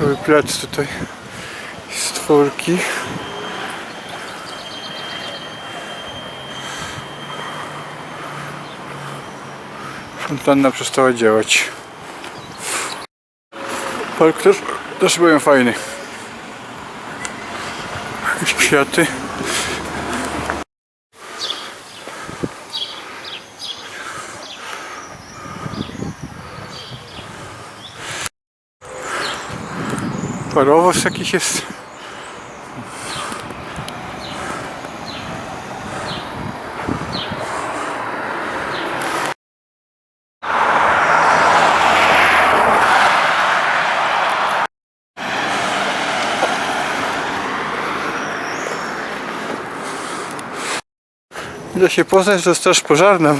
Cały plac tutaj. Stworki. Fontanna przestała działać. Park też, też byłem fajny. Jakieś kwiaty. Parowóz jakiś jest. Da się poznać, że straż pożarna.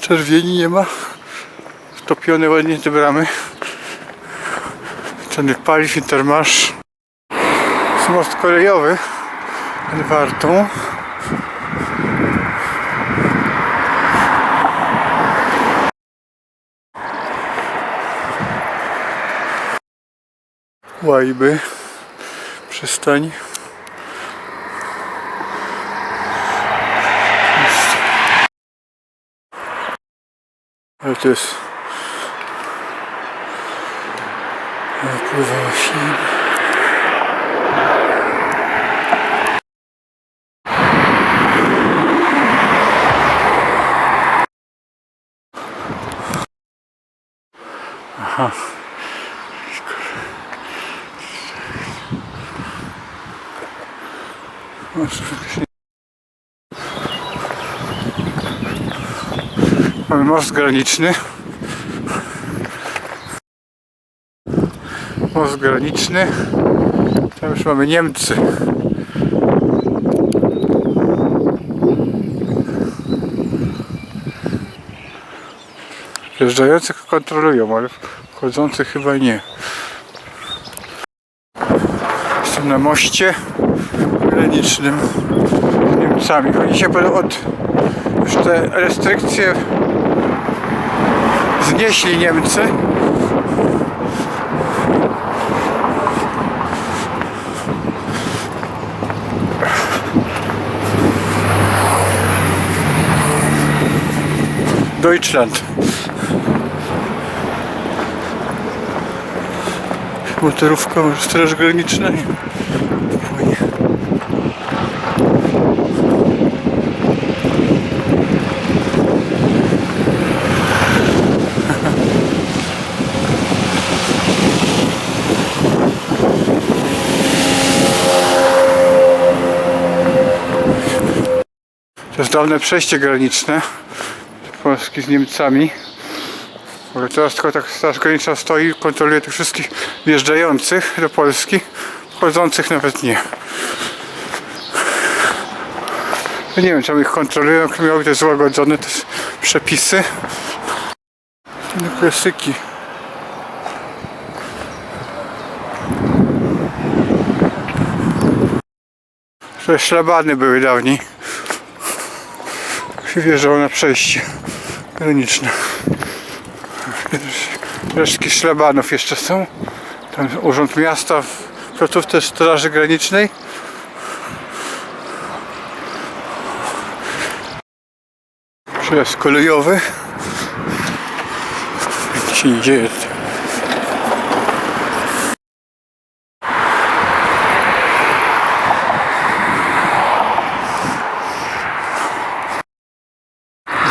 Czerwieni nie ma. Wtopione ładnie te bramy. Ceny paliw, Intermarsz. Jest most kolejowy nad Wartą. Łajby. Przystań. Ale to jest Napływa się. Aha. Masz graniczny. Most graniczny. Tam już mamy Niemcy. Wjeżdżających kontrolują, ale wchodzących chyba nie. Jestem na moście granicznym z Niemcami. Oni się pod- od już te restrykcje znieśli Niemcy. Deutschland. Motorówka, straż. Płynie. To jest dawne przejście graniczne Polski z Niemcami. Ale teraz tylko tak Straż Graniczna stoi kontroluje tych wszystkich wjeżdżających do Polski, wchodzących nawet nie. Ja nie wiem, czemu ich kontrolują, miały te złagodzone te przepisy. No, klasyki. To szlabany były dawniej. Się wjeżdżało na przejście graniczne. Resztki szlabanów jeszcze są. Tam urząd miasta w placówce Straży Granicznej. Przejazd kolejowy. Nic się dzieje.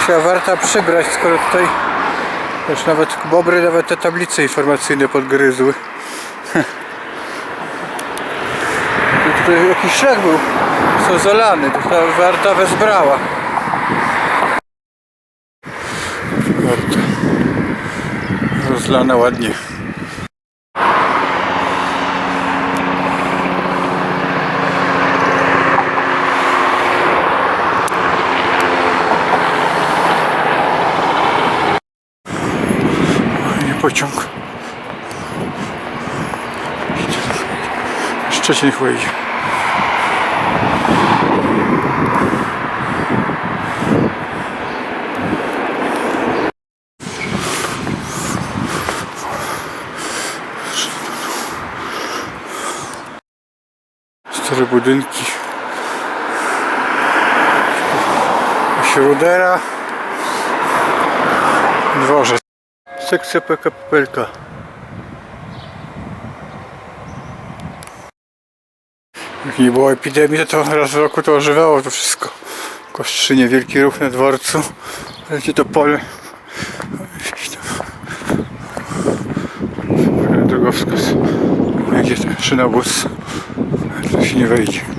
Musiała warta przybrać, skoro tutaj już nawet bobry nawet te tablice informacyjne podgryzły. Tutaj jakiś szlak był co zalany, to ta warta wezbrała. Warta. Rozlana ładnie. Pociąg. Szczecin idzie. Cztery budynki. Śródera. Dworzec. Sekcja PKPLK. Jak nie było epidemii, to raz w roku to ożywało to wszystko. Kostrzynie, wielki ruch na dworcu. Leci to pole. Drogowskaz. Gdzie ten szynobus? Tu się nie wejdzie.